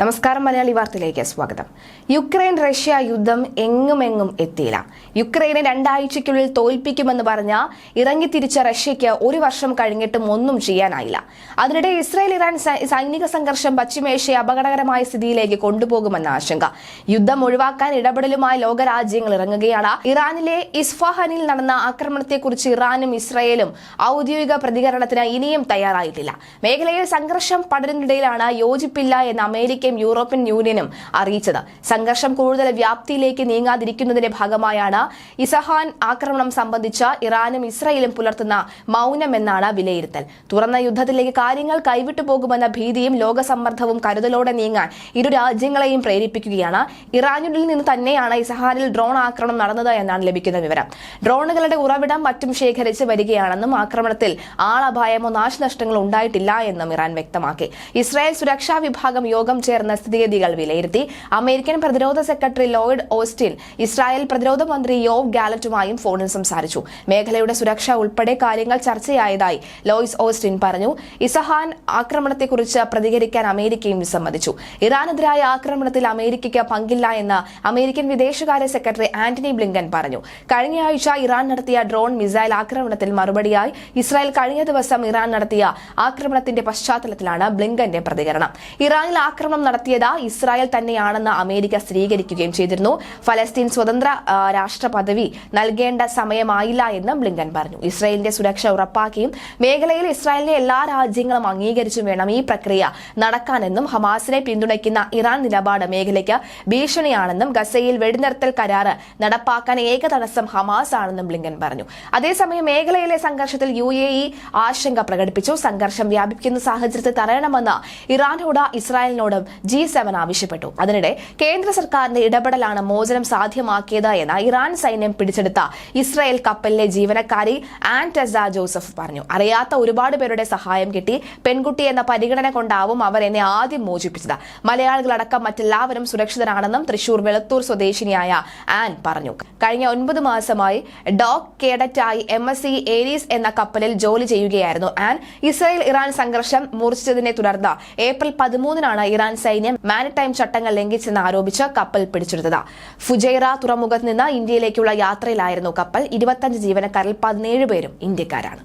നമസ്കാരം മലയാളി വാർത്തയിലേക്ക് സ്വാഗതം. യുക്രൈൻ റഷ്യ യുദ്ധം എങ്ങുമെങ്ങും എത്തിയില്ല. യുക്രൈനെ രണ്ടാഴ്ചയ്ക്കുള്ളിൽ തോൽപ്പിക്കുമെന്ന് പറഞ്ഞ ഇറങ്ങിത്തിരിച്ച റഷ്യയ്ക്ക് ഒരു വർഷം കഴിഞ്ഞിട്ടും ഒന്നും ചെയ്യാനായില്ല. അതിനിടെ ഇസ്രായേൽ ഇറാൻ സൈനിക സംഘർഷം പശ്ചിമേഷ്യ അപകടകരമായ സ്ഥിതിയിലേക്ക് കൊണ്ടുപോകുമെന്ന ആശങ്ക. യുദ്ധം ഒഴിവാക്കാൻ ഇടപെടലുമായി ലോകരാജ്യങ്ങൾ ഇറങ്ങുകയാണ്. ഇറാനിലെ ഇസ്ഫഹാനിൽ നടന്ന ആക്രമണത്തെക്കുറിച്ച് ഇറാനും ഇസ്രായേലും ഔദ്യോഗിക പ്രതികരണത്തിന് ഇനിയും തയ്യാറായിട്ടില്ല. മേഖലയിൽ സംഘർഷം പടരുന്നിടയിലാണ് യോജിപ്പില്ല എന്ന് അമേരിക്കയും യൂറോപ്യൻ യൂണിയനും അറിയിച്ചത്. സംഘർഷം കൂടുതൽ വ്യാപ്തിയിലേക്ക് നീങ്ങാതിരിക്കുന്നതിന്റെ ഭാഗമായാണ് ഇസഹാൻ ആക്രമണം സംബന്ധിച്ച ഇറാനും ഇസ്രയേലും പുലർത്തുന്ന മൗനമെന്നാണ് വിലയിരുത്തൽ. തുറന്ന യുദ്ധത്തിലേക്ക് കാര്യങ്ങൾ കൈവിട്ടു പോകുമെന്ന ഭീതിയും ലോകസമ്മർദ്ദവും കരുതലോടെ നീങ്ങാൻ ഇരു രാജ്യങ്ങളെയും പ്രേരിപ്പിക്കുകയാണ്. ഇറാനിൽ നിന്ന് തന്നെയാണ് ഇസഹാനിൽ ഡ്രോൺ ആക്രമണം നടന്നത് എന്നാണ് ലഭിക്കുന്ന വിവരം. ഡ്രോണുകളുടെ ഉറവിടം മറ്റും ശേഖരിച്ച് വരികയാണെന്നും ആക്രമണത്തിൽ ആളപായമോ നാശനഷ്ടങ്ങളോ ഉണ്ടായിട്ടില്ല എന്നും ഇറാൻ വ്യക്തമാക്കി. ഇസ്രായേൽ സുരക്ഷാ വിഭാഗം യോഗം ചേർന്ന സ്ഥിതിഗതികൾ വിലയിരുത്തി. അമേരിക്കൻ പ്രതിരോധ സെക്രട്ടറി ലോയിഡ് ഓസ്റ്റിൻ ഇസ്രായേൽ പ്രതിരോധ മന്ത്രി യോവ് ഗാലറ്റുമായും ഫോണിൽ സംസാരിച്ചു. മേഖലയുടെ സുരക്ഷ ഉൾപ്പെടെ കാര്യങ്ങൾ ചർച്ചയായതായി ലോയിസ് ഓസ്റ്റിൻ പറഞ്ഞു. ഇസഹാൻ ആക്രമണത്തെക്കുറിച്ച് പ്രതികരിക്കാൻ അമേരിക്കയും വിസമ്മതിച്ചു. ഇറാനെതിരായ ആക്രമണത്തിൽ അമേരിക്കയ്ക്ക് പങ്കില്ല എന്ന് അമേരിക്കൻ വിദേശകാര്യ സെക്രട്ടറി ആന്റണി ബ്ലിങ്കൻ പറഞ്ഞു. കഴിഞ്ഞയാഴ്ച ഇറാൻ നടത്തിയ ഡ്രോൺ മിസൈൽ ആക്രമണത്തിൽ മറുപടിയായി ഇസ്രായേൽ കഴിഞ്ഞ ദിവസം ഇറാൻ നടത്തിയ ആക്രമണത്തിന്റെ പശ്ചാത്തലത്തിലാണ് ബ്ലിങ്കന്റെ പ്രതികരണം. ഇറാനിൽ ആക്രമണം നടത്തിയത് ഇസ്രായേൽ തന്നെയാണെന്ന് അമേരിക്ക സ്ഥിരീകരിക്കുകയും ചെയ്തിരുന്നു. ഫലസ്തീൻ സ്വതന്ത്ര രാഷ്ട്ര പദവി നൽകേണ്ട സമയമായില്ല എന്ന് ബ്ലിങ്കൻ പറഞ്ഞു. ഇസ്രായേലിന്റെ സുരക്ഷ ഉറപ്പാക്കിയും മേഖലയിൽ ഇസ്രായേലിനെ എല്ലാ രാജ്യങ്ങളും അംഗീകരിച്ചും വേണം ഈ പ്രക്രിയ നടക്കാനെന്നും ഹമാസിനെ പിന്തുണയ്ക്കുന്ന ഇറാൻ നിലപാട് മേഖലയ്ക്ക് ഭീഷണിയാണെന്നും ഗസയിൽ വെടിനിർത്തൽ കരാറ് നടപ്പാക്കാൻ ഏക തടസ്സം ഹമാസ് ആണെന്നും ബ്ലിങ്കൻ പറഞ്ഞു. അതേസമയം മേഖലയിലെ സംഘർഷത്തിൽ യു എ ഇ ആശങ്ക പ്രകടിപ്പിച്ചു. സംഘർഷം വ്യാപിക്കുന്ന സാഹചര്യത്തെ തടയണമെന്ന് ഇറാനോട് ഇസ്രായേലിനോടും ജി സെവൻ ആവശ്യപ്പെട്ടു. അതിനിടെ കേന്ദ്ര സർക്കാരിന്റെ ഇടപെടലാണ് മോചനം സാധ്യമാക്കിയത് എന്ന് ഇറാൻ സൈന്യം പിടിച്ചെടുത്ത ഇസ്രായേൽ കപ്പലിലെ ജീവനക്കാരി ആൻ ടെസ ജോസഫ് പറഞ്ഞു. അറിയാത്ത ഒരുപാട് പേരുടെ സഹായം കിട്ടി. പെൺകുട്ടി എന്ന പരിഗണന കൊണ്ടാവും അവർ എന്നെ ആദ്യം മോചിപ്പിച്ചത്. മലയാളികളടക്കം മറ്റെല്ലാവരും സുരക്ഷിതരാണെന്നും തൃശൂർ വെളുത്തൂർ സ്വദേശിനിയായ ആൻ പറഞ്ഞു. കഴിഞ്ഞ ഒൻപത് മാസമായി ഡോക് കേഡറ്റായി എം എസ് സി ഏരീസ് എന്ന കപ്പലിൽ ജോലി ചെയ്യുകയായിരുന്നു ആൻ. ഇസ്രായേൽ ഇറാൻ സംഘർഷം മൂർച്ഛിച്ചതിനെ തുടർന്ന് ഏപ്രിൽ പതിമൂന്നിനാണ് ഇറാൻ സൈന്യം മാരിടൈം ചട്ടങ്ങൾ ലംഘിച്ചെന്ന് ആരോപിച്ച് കപ്പൽ പിടിച്ചെടുത്തത്. ഫുജൈറ തുറമുഖത്ത് നിന്ന് ഇന്ത്യയിലേക്കുള്ള യാത്രയിലായിരുന്നു കപ്പൽ. ഇരുപത്തഞ്ച് ജീവനക്കാരിൽ പതിനേഴ് പേരും ഇന്ത്യക്കാരാണ്.